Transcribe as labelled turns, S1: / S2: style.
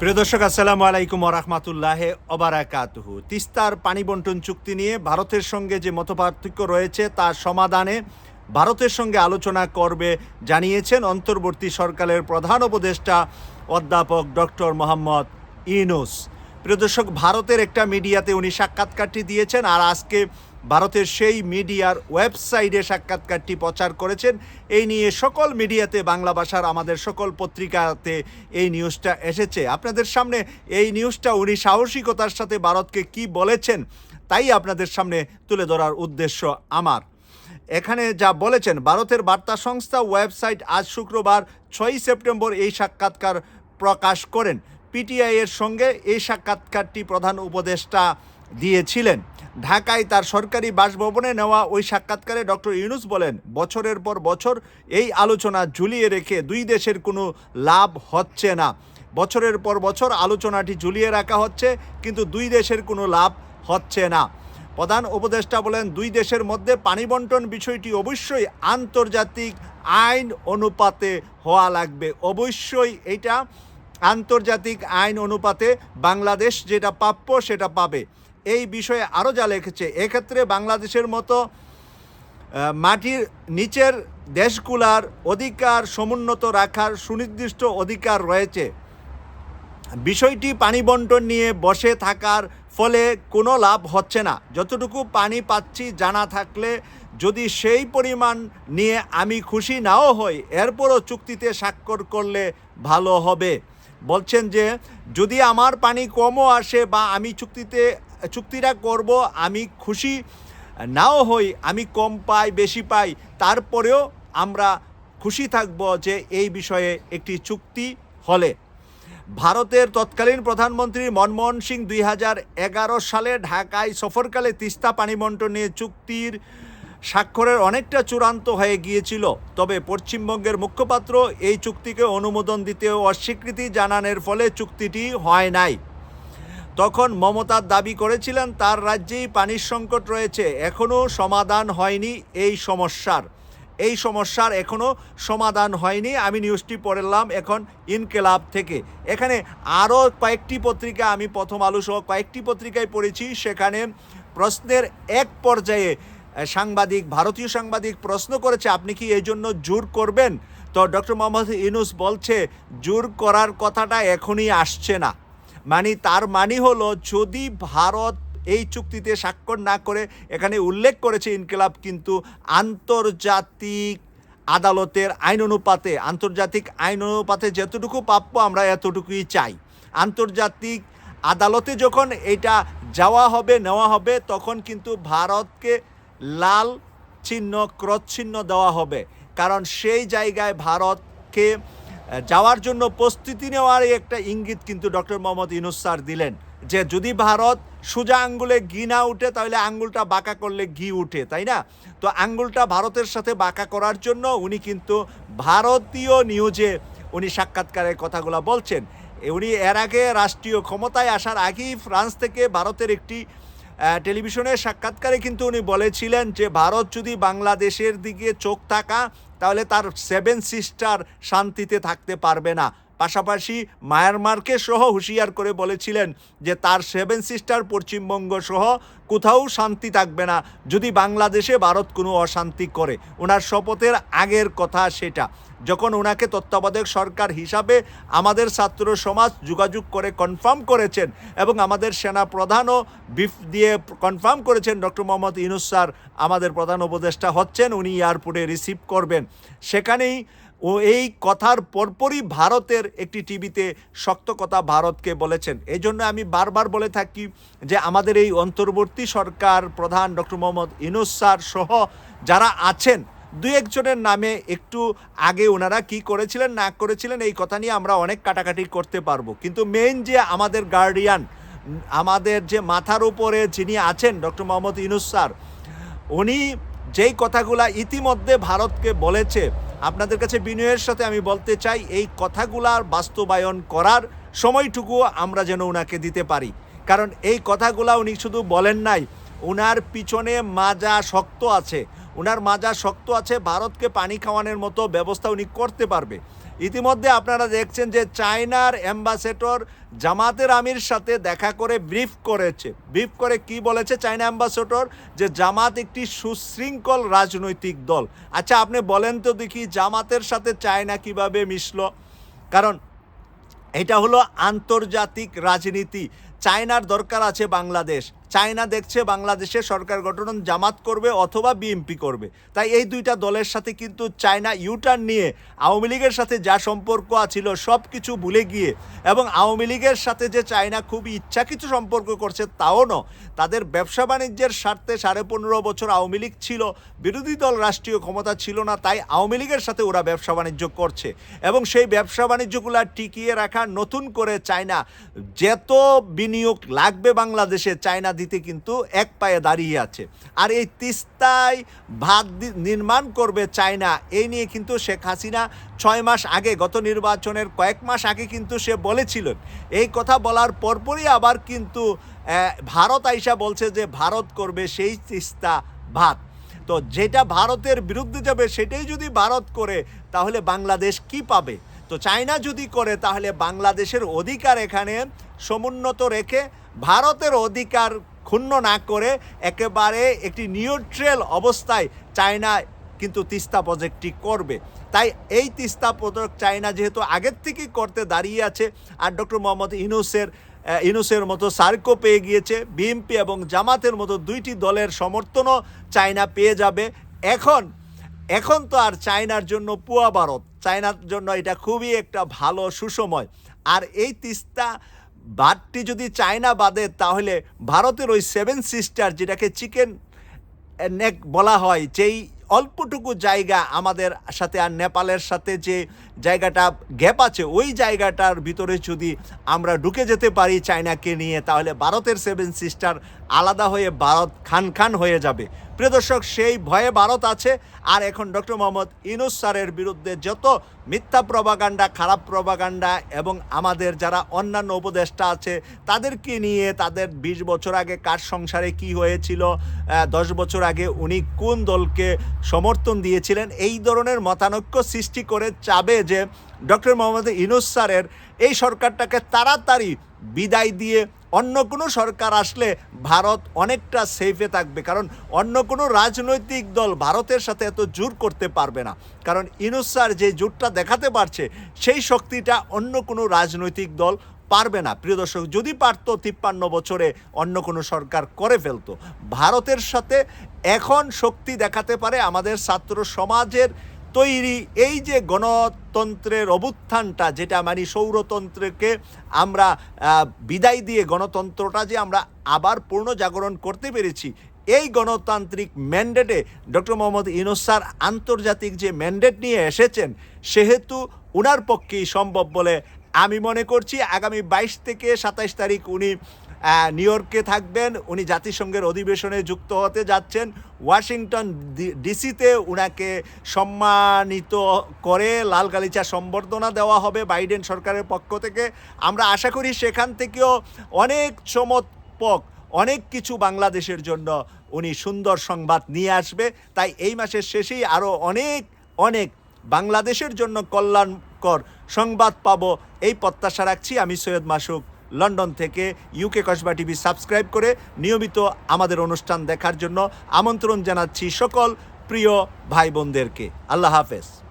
S1: প্রিয় দর্শক, আসসালামু আলাইকুম রহমতুল্লাহ অবারাকাতুহু তিস্তার পানি বন্টন চুক্তি নিয়ে ভারতের সঙ্গে যে মতপার্থক্য রয়েছে, তার সমাধানে ভারতের সঙ্গে আলোচনা করবে জানিয়েছেন অন্তর্বর্তী সরকারের প্রধান উপদেষ্টা অধ্যাপক ডক্টর মোহাম্মদ ইনুস প্রিয় দর্শক, ভারতের একটা মিডিয়াতে উনি সাক্ষাৎকারটি দিয়েছেন, আর আজকে ভারতের সেই মিডিয়ার ওয়েবসাইটে সাক্ষাৎকারটি প্রচার করেছেন। এই নিয়ে সকল মিডিয়াতে, বাংলা ভাষার আমাদের সকল পত্রিকাতে এই নিউজটা এসেছে। আপনাদের সামনে এই নিউজটা উনি সাহসিকতার সাথে ভারতকে কি বলেছেন, তাই আপনাদের সামনে তুলে ধরার উদ্দেশ্য আমার। এখানে যা বলেছেন, ভারতের বার্তা সংস্থা ওয়েবসাইট আজ শুক্রবার, ছয়ই সেপ্টেম্বর এই সাক্ষাৎকার প্রকাশ করেন। পিটিআই এর সঙ্গে এই সাক্ষাৎকারটি প্রধান উপদেষ্টা দিয়েছিলেন। ঢাকায় তার সরকারি বাসভবনে নেওয়া ওই সাক্ষাৎকারে ডক্টর ইউনুস বলেন, বছরের পর বছর এই আলোচনা ঝুলিয়ে রেখে দুই দেশের কোনো লাভ হচ্ছে না। বছরের পর বছর আলোচনাটি ঝুলিয়ে রাখা হচ্ছে, কিন্তু দুই দেশের কোনো লাভ হচ্ছে না। প্রধান উপদেষ্টা বলেন, দুই দেশের মধ্যে পানি বন্টন বিষয়টি অবশ্যই আন্তর্জাতিক আইন অনুপাতে হওয়া লাগবে। অবশ্যই এটা আন্তর্জাতিক আইন অনুপাতে বাংলাদেশ যেটা প্রাপ্য সেটা পাবে। এই বিষয়ে আরও যা লিখেছে, এক্ষেত্রে বাংলাদেশের মতো মাটির নিচের দেশগুলার অধিকার সমুন্নত রাখার সুনির্দিষ্ট অধিকার রয়েছে। বিষয়টি পানি বন্টন নিয়ে বসে থাকার ফলে কোনো লাভ হচ্ছে না। যতটুকু পানি পাচ্ছি জানা থাকলে যদি সেই পরিমাণ নিয়ে আমি খুশি নাও হই, এরপরও চুক্তিতে স্বাক্ষর করলে ভালো হবে। বলছেন যে, যদি আমার পানি কমও আসে বা আমি চুক্তিতে চুক্তিটা করব, আমি খুশি। নাও হই, আমি কম পাই, বেশি পাই। তারপরেও আমরা খুশি থাকব যে এই বিষয়ে একটি চুক্তি হলে। ভারতের তৎকালীন প্রধানমন্ত্রী মনমোহন সিং দুই হাজার এগারো সালে ঢাকায় সফরকালে তিস্তা পানি বন্টন নিয়ে চুক্তির স্বাক্ষরের অনেকটা চূড়ান্ত হয়ে গিয়েছিল। তবে পশ্চিমবঙ্গের মুখপাত্র এই চুক্তিকে অনুমোদন দিতে অস্বীকৃতি জানানোর ফলে চুক্তিটি হয় নাই। তখন মমতার দাবি করেছিলেন, তার রাজ্যেই পানির সংকট রয়েছে। এখনও সমাধান হয়নি এই সমস্যার। এই সমস্যার এখনও সমাধান হয়নি। আমি নিউজটি পড়লাম এখন ইনকেলাব থেকে। এখানে আরও কয়েকটি পত্রিকা আমি প্রথম আলু সহ কয়েকটি পত্রিকায় পড়েছি। সেখানে প্রশ্নের এক পর্যায়ে সাংবাদিক, ভারতীয় সাংবাদিক প্রশ্ন করেছে, আপনি কি এই জন্য জোর করবেন? তো ডক্টর মোহাম্মদ ইনুস বলছে, জোর করার কথাটা এখনই আসছে না। মানে তার মানে হলো যদি ভারত এই চুক্তিতে স্বাক্ষর না করে এখানে উল্লেখ করেছে ইনকিলাব, কিন্তু আন্তর্জাতিক আদালতের আইন অনুপাতে, আন্তর্জাতিক আইন অনুপাতে যতটুকু প্রাপ্য আমরা এতটুকুই চাই। আন্তর্জাতিক আদালতে যখন এটা যাওয়া হবে, নেওয়া হবে, তখন কিন্তু ভারতকে লাল চিহ্ন ক্রস দেওয়া হবে। কারণ সেই জায়গায় ভারতকে যাওয়ার জন্য প্রস্তুতি নেওয়ার একটা ইঙ্গিত কিন্তু ডক্টর মোহাম্মদ ইউনুস স্যার দিলেন যে যদি ভারত সোজা আঙ্গুলে ঘি না উঠে, তাহলে আঙ্গুলটা বাঁকা করলে ঘি উঠে, তাই না? তো আঙ্গুলটা ভারতের সাথে বাঁকা করার জন্য উনি কিন্তু ভারতীয় নিউজে উনি সাক্ষাৎকারের কথাগুলো বলছেন। উনি এর আগে রাষ্ট্রীয় ক্ষমতায় আসার আগেই ফ্রান্স থেকে ভারতের একটি টেলিভিশনের সাক্ষাৎকারে কিন্তু উনি বলেছিলেন যে, ভারত যদি বাংলাদেশের দিকে চোখ থাকা, তাহলে তার সেভেন সিস্টার শান্তিতে থাকতে পারবে না। পাশাপাশি মায়ানমারকে সহ হুঁশিয়ার করে বলেছিলেন যে তার সেভেন সিস্টার পশ্চিমবঙ্গ সহ কোথাও শান্তি থাকবে না, যদি বাংলাদেশে ভারত কোনো অশান্তি করে। ওনার শপথের আগের কথা সেটা। যখন ওনাকে তত্ত্বাবধায়ক সরকার হিসাবে আমাদের ছাত্র সমাজ যোগাযোগ করে কনফার্ম করেছেন এবং আমাদের সেনা প্রধানও বিফ দিয়ে কনফার্ম করেছেন, ডক্টর মোহাম্মদ ইনুস স্যার, আমাদের প্রধান উপদেষ্টা হচ্ছেন, উনি এয়ারপোর্টে রিসিভ করবেন। সেখানেই ও এই কথার পরপরই ভারতের একটি টিভিতে শক্ত কথা ভারতকে বলেছেন। এই জন্য আমি বারবার বলে থাকি যে আমাদের এই অন্তর্বর্তী সরকার প্রধান ডক্টর মোহাম্মদ ইনুস স্যার সহ যারা আছেন দু একজনের নামে একটু আগে ওনারা কি করেছিলেন, না করেছিলেন, এই কথা নিয়ে আমরা অনেক কাটাকাটি করতে পারব। কিন্তু মেইন যে আমাদের গার্ডিয়ান আমাদের যে মাথার উপরে যিনি আছেন, ডক্টর মোহাম্মদ ইনুস স্যার, উনি যেই কথাগুলা ইতিমধ্যে ভারতকে বলেছে আপনাদের কাছে বিনয়ের সাথে আমি বলতে চাই, এই কথাগুলার বাস্তবায়ন করার সময়টুকু আমরা যেন ওনাকে দিতে পারি। কারণ এই কথাগুলা উনি শুধু বলেন নাই ওনার পিছনে মাজা শক্ত আছে। ওনার মাজা শক্ত আছে, ভারতকে পানি খাওয়ানোর মতো ব্যবস্থা উনি করতে পারবে। ইতিমধ্যে আপনারা দেখছেন যে চায়নার অ্যাম্বাসেডর জামাতের আমির সাথে দেখা করে ব্রিফ করেছে। ব্রিফ করে কি বলেছে চায়না অ্যাম্বাসেডর? যে জামাত একটি সুশৃঙ্খল রাজনৈতিক দল। আচ্ছা আপনি বলেন তো দেখি জামাতের সাথে চায়না কীভাবে মিশল? কারণ এটা হলো আন্তর্জাতিক রাজনীতি। চায়নার দরকার আছে বাংলাদেশ। চায়না দেখছে বাংলাদেশে সরকার গঠন জামাত করবে অথবা বিএমপি করবে। তাই এই দুইটা দলের সাথে কিন্তু চায়না ইউটার্ন নিয়ে আওয়ামী লীগের সাথে যা সম্পর্ক ছিল সব কিছু ভুলে গিয়ে এবং আওয়ামী লীগের সাথে যে চায়না খুবই কিছু সম্পর্ক করছে তাও ন তাদের ব্যবসা বাণিজ্যের স্বার্থে সাড়ে পনেরো বছর আওয়ামী লীগ ছিল, বিরোধী দল রাষ্ট্রীয় ক্ষমতা ছিল না, তাই আওয়ামী লীগের সাথে ওরা ব্যবসা বাণিজ্য করছে। এবং সেই ব্যবসা বাণিজ্যগুলো টিকিয়ে রাখা নতুন করে চায়না যত বিনিয়োগ লাগবে বাংলাদেশে, চায়না দিতে কিন্তু এক পায়ে দাঁড়িয়ে আছে। আর এই তিস্তায় ভাত নির্মাণ করবে চায়না। এই নিয়ে কিন্তু শেখ হাসিনা ছয় মাস আগে গত নির্বাচনের কয়েক মাস আগে কিন্তু সে বলেছিলেন। এই কথা বলার পরপরই আবার কিন্তু ভারত আইসা বলছে যে ভারত করবে সেই তিস্তা ভাত। তো যেটা ভারতের বিরুদ্ধে যাবে সেটাই যদি ভারত করে, তাহলে বাংলাদেশ কি পাবে? তো চায়না যদি করে, তাহলে বাংলাদেশের অধিকার এখানে সমুন্নত রেখে ভারতের অধিকার ক্ষুণ্ণ না করে একেবারে একটি নিউট্রাল অবস্থায় চায়না কিন্তু তিস্তা প্রজেক্টটি করবে। তাই এই তিস্তা প্রজেক্ট চায়না যেহেতু আগের থেকেই করতে দাঁড়িয়ে আছে, আর ডক্টর মোহাম্মদ ইনুসের ইনুসের মতো সার্কো পেয়ে গিয়েছে, বিএনপি এবং জামাতের মতো দুইটি দলের সমর্থনও চায়না পেয়ে যাবে। এখন এখন তো আর চায়নার জন্য পুয়া ভারত, চায়নার জন্য এটা খুবই একটা ভালো সুসময়। আর এই তিস্তা বাদটি যদি চায়না বাদে, তাহলে ভারতের ওই সেভেন সিস্টার, যেটাকে চিকেন নেক বলা হয়, যেই অল্পটুকু জায়গা আমাদের সাথে আর নেপালের সাথে যে জায়গাটা গ্যাপ আছে, ওই জায়গাটার ভিতরে যদি আমরা ঢুকে যেতে পারি চায়নাকে নিয়ে, তাহলে ভারতের সেভেন সিস্টার আলাদা হয়ে ভারত খান খান হয়ে যাবে। প্রিয় দর্শক, সেই ভয়ে ভারত আছে। আর এখন ডক্টর মোহাম্মদ ইনুস স্যারের বিরুদ্ধে যত মিথ্যা প্রবাগান্ডা, খারাপ প্রবাগান্ডা এবং আমাদের যারা অন্যান্য উপদেষ্টা আছে, তাদেরকে নিয়ে তাদের বিশ বছর আগে কার সংসারে কি হয়েছিল দশ বছর আগে উনি কোন দলকে সমর্থন দিয়েছিলেন, এই ধরনের মতানৈক্য সৃষ্টি করে চাবে যে ডক্টর মোহাম্মদ ইনুস স্যারের এই সরকারটাকে তাড়াতাড়ি বিদায় দিয়ে অন্য কোনো সরকার আসলে ভারত অনেকটা সেফে থাকবে, কারণ অন্য কোনো রাজনৈতিক দল ভারতের সাথে এত জোর করতে পারবে না। কারণ ইনুস স্যার যে জোরটা দেখাতে পারছে, সেই শক্তিটা অন্য কোনো রাজনৈতিক দল পারবে না। প্রিয় দর্শক, যদি পারতো তিপ্পান্ন বছরে অন্য কোনো সরকার করে ফেলতো, ভারতের সাথে এখন শক্তি দেখাতে পারে আমাদের ছাত্র সমাজের তৈরি। এই যে গণতন্ত্রের অভ্যুত্থানটা, যেটা মানে সৌরতন্ত্রকে আমরা বিদায় দিয়ে গণতন্ত্রটা যে আমরা আবার পূর্ণ জাগরণ করতে পেরেছি, এই গণতান্ত্রিক ম্যান্ডেটে ডক্টর মোহাম্মদ ইউনুস স্যার আন্তর্জাতিক যে ম্যান্ডেট নিয়ে এসেছেন, সেহেতু ওনার পক্ষেই সম্ভব বলে আমি মনে করছি। আগামী বাইশ থেকে সাতাইশ তারিখ উনি নিউ ইয়র্কে থাকবেন। উনি জাতিসংঘের অধিবেশনে যুক্ত হতে যাচ্ছেন। ওয়াশিংটন ডিসিতে উনাকে সম্মানিত করে লাল গালিচা সম্বর্ধনা দেওয়া হবে বাইডেন সরকারের পক্ষ থেকে। আমরা আশা করি সেখান থেকেও অনেক চমৎপক, অনেক কিছু বাংলাদেশের জন্য উনি সুন্দর সংবাদ নিয়ে আসবে। তাই এই মাসের শেষেই আরও অনেক অনেক বাংলাদেশের জন্য কল্যাণকর সংবাদ পাব। এই প্রত্যাশা রাখছি। আমি সৈয়দ মাসুক। লন্ডন থেকে ইউকে কসবা টিভি সাবস্ক্রাইব করে নিয়মিত আমাদের অনুষ্ঠান দেখার জন্য আমন্ত্রণ জানাচ্ছি সকল প্রিয় ভাই বোনদেরকে। আল্লাহ হাফেজ।